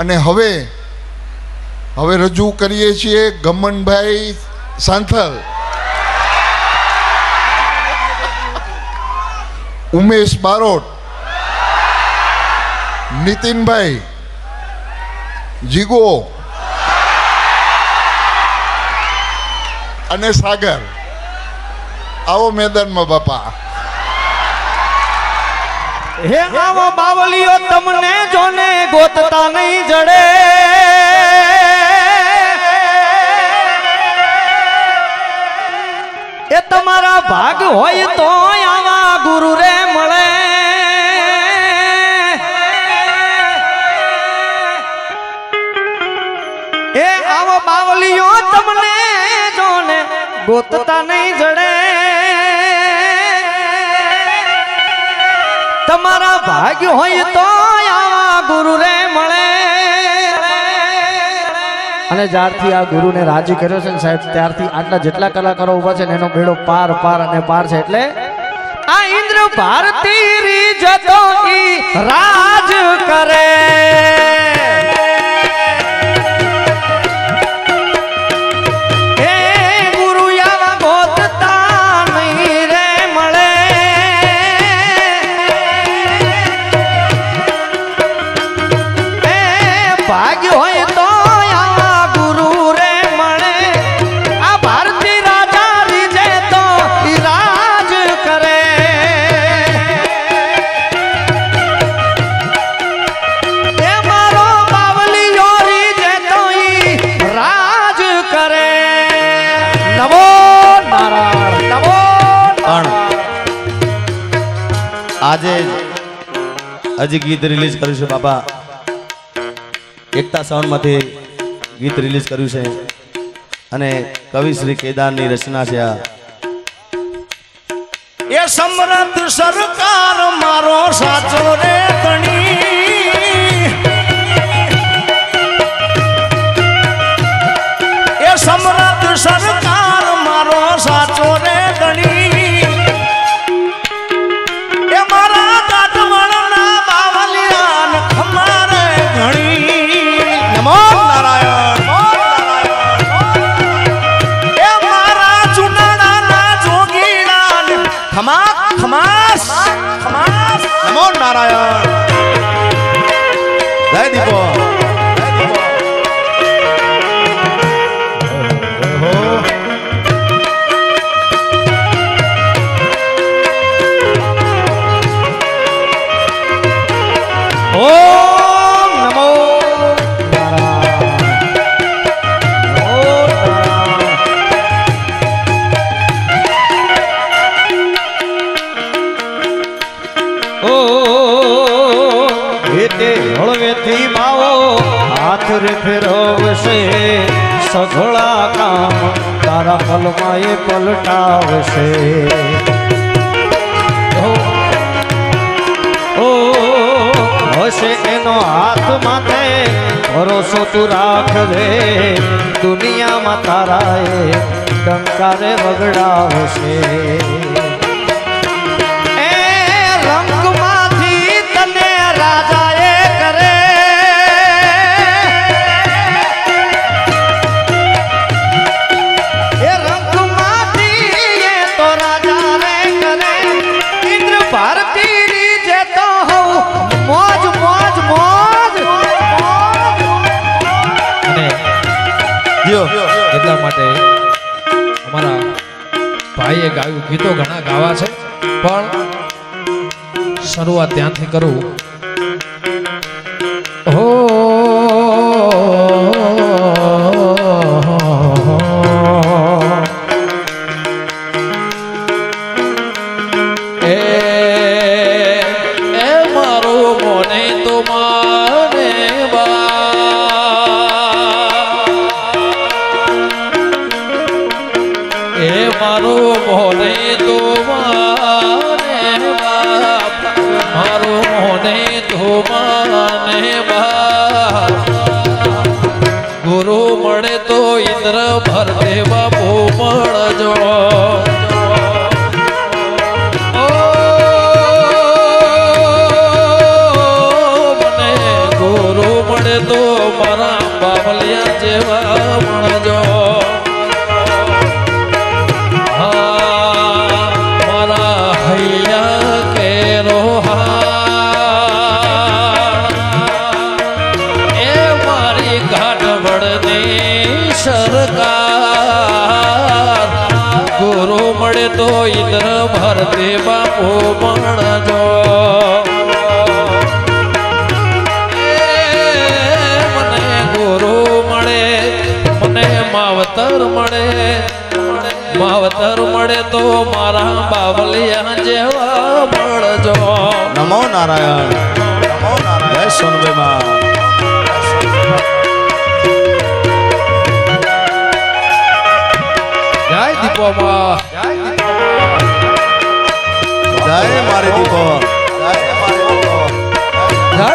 અને હવે હવે રજૂ કરીએ છીએ ગમનભાઈ સાંથલ. ઉમેશ બારોટ. નીતિનભાઈ જીગો. અને સાગર. આવો મેદાનમાં બાપા. હે આવો બાવલીઓ તમને જોને ગોતતા નહીં જડે. એ તમારા ભાગ હોય તો આવા ગુરુ રે મળે. એ આવો બાવલીઓ તમને જોને ગોતતા નહીં જડે. તમારા ભાગ્ય હોય તો આવા ગુરુ રે મળે. અને જ્યારથી આ ગુરુને રાજી કર્યો છે ને સાહેબ, ત્યારથી આટલા જેટલા કલાકારો ઊભા છે ને એનો બેડો પાર પાર અને પાર છે એટલે આ ઇન્દ્ર ભારતી રી જતો રાજ હજી ગીત રિલીઝ કર્યું છે બાબા એકતા સાઉન્ડમાંથી ગીત રિલીઝ કર્યું છે. અને કવિ શ્રી કેદારની રચના છે આ. એ સમરથ સરકાર મારો સાચો રે ધણી હાથ રે ફેરવશે, સઘળા કામ તારા પલમાં એ પલટાવશે હશે એનો હાથ માથે, ભરોસો તું રાખજે, દુનિયામાં તારા એ ટંકારે વગડાવશે. ભાઈએ ગાયું ગીતો ઘણા ગાવા છે પણ શરૂઆત ત્યાંથી કરું. તો ઇન્દ્ર ભરતે બાપુ મળજો એ મને ગુરુ મળે મને માવતર મળે. માવતર મળે તો મારા બાવલિયા જેવા મળજો નમો નારાયણ. નમો નારાયણ જય સોનભાઈ જય દીપોમાં. જય જય મારે દીપો જય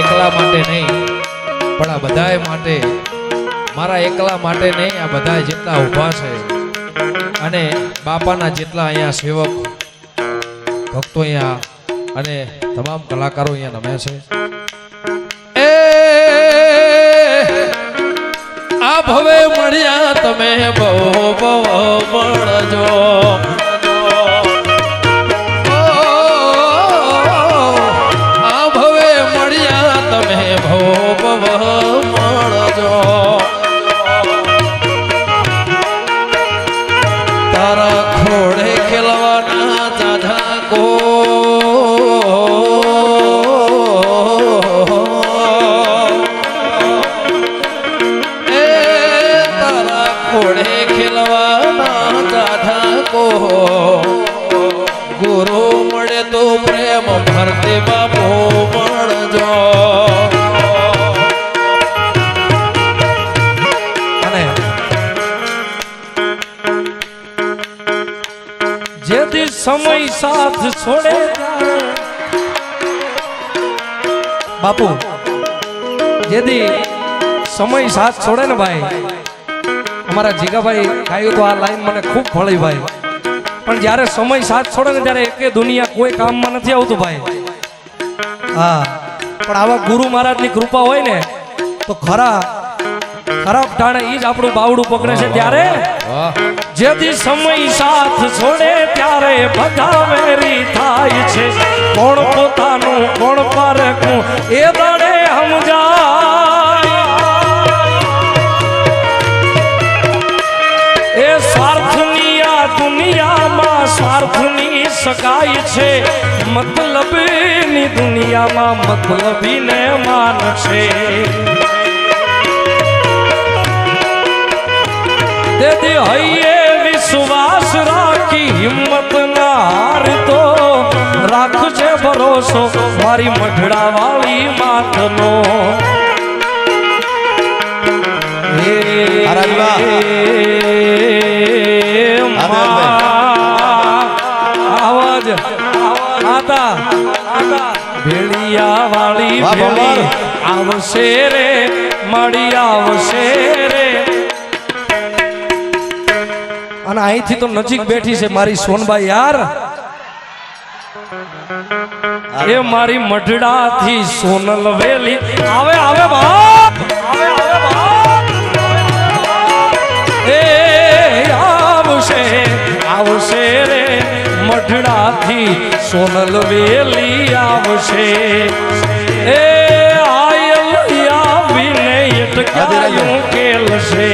એકલા માટે નહીં મારા એકલા માટે નહીં, આ બધા જેટલા ઊભા છે અને બાપાના જેટલા અહીંયા સેવક, ભક્તો અહીંયા અને તમામ કલાકારો અહીંયા રમે છે. એ આ ભવે મળ્યા તમે બહુ બહુ મળજો સમય સાથ છોડે. બાપુ જેથી સમય સાથ છોડે ને ભાઈ. અમારા જીગાભાઈ ખાયું તો આ લાઈન મને ખૂબ ફળી ભાઈ. પણ જ્યારે સમય સાથ છોડે ને ત્યારે એકે દુનિયા કોઈ કામમાં નથી આવતું ભાઈ. હા પણ આવા ગુરુ મહારાજની કૃપા હોય ને તો ખરા ખરાબ ટાણે એ જ આપણું બાવડું પકડે છે ત્યારે. વાહ. જેથી સમય સાથ છોડે ત્યારે બધા વેરી થાય છે. કોણ પોતાનું, કોણ પારખું, એ દડે સમજા એ સ્વાર્થની આ દુનિયામાં સ્વાર્થની સગાઈ છે. મતલબની દુનિયામાં મતલબીને માન છે. તેથી હૈયે વિશ્વાસ રાખી હિંમત ના હારતો રાખજે ભરોસો મારી મઢડા વાળી માતનો આવાજ. આતા. ભેળિયા વાળી આવશે રે મળી આવશે અને અહીંથી તો નજીક બેઠી છે મારી સોનબાઈ યાર. એ મારી મઢડાથી સોનલ વેલી આવે આવે બાપ. આવે આવે બાપ એ આવશે આવશે રે મઢડાથી સોનલ વેલી આવશે. એ આયલ આવીને અટકાયું કેલશે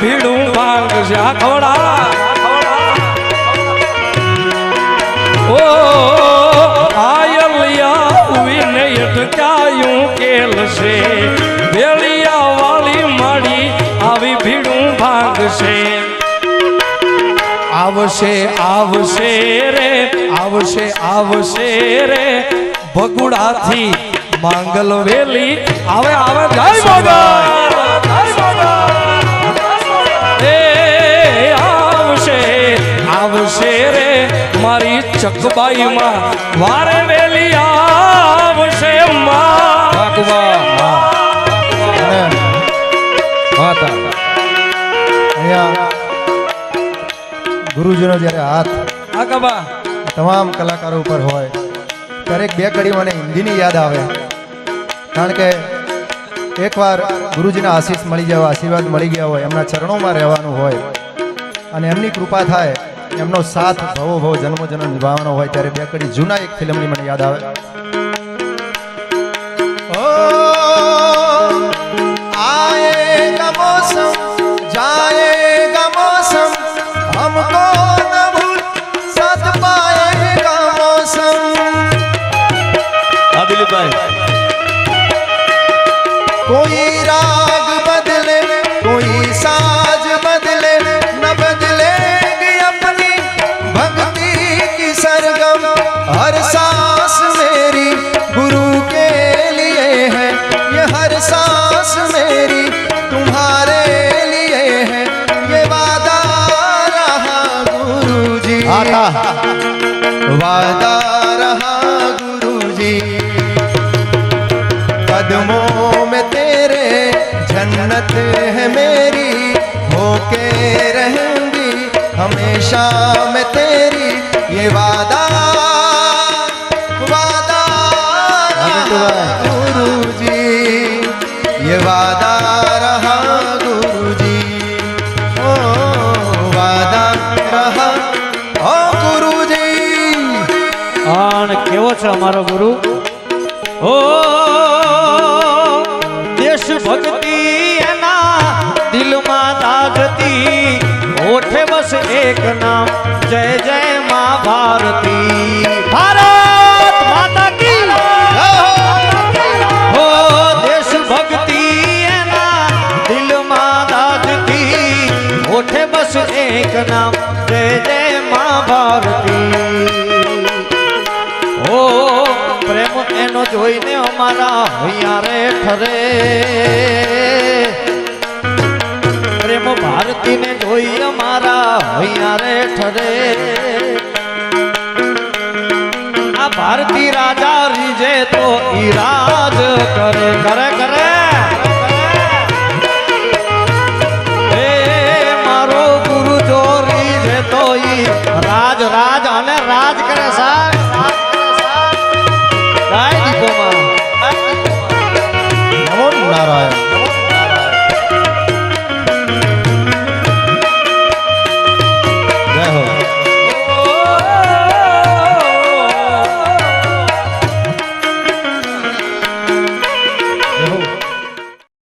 ભીડું ભાંગ છે ખવડા ઓ આયલિયા વિનય અટકાયું કેલશે વેળિયા વાળી માડી આવી ભીડું ભાગશે આવશે આવશે રે, આવશે આવશે રે. ભગુડાથી માંગલ વેલી. આવે આવે, જય મોગલ વારે વેલી આવશે ગુરુજીનો જ્યારે હાથ હા કબા તમામ કલાકારો ઉપર હોય ત્યારે એક બે કડી મને હિન્દીની યાદ આવે. કારણ કે એકવાર ગુરુજીના આશીષ મળી જાય આશીર્વાદ મળી ગયા હોય એમના ચરણોમાં રહેવાનું હોય અને એમની કૃપા થાય એમનો સાથ ભવો ભવ જન્મ જન્મ નિભાવવાનો હોય ત્યારે બે કડી જૂના એક ફિલ્મની મને યાદ આવે कोई हमेशा मैं तेरी ये वादा वादा गुरु जी ये वादा रहा गुरु जी ओ वादा रहा ओ गुरु जी અને કેવો છે અમારો ગુરુ એનો જોઈને અમારા હૈયારે ઠરે પ્રેમ ભારતીને જોઈ અમારા હૈયારે ઠરે. આ ભારતી રાજા રીજે તો ઈરાજ રાજ કરે કરે કરે.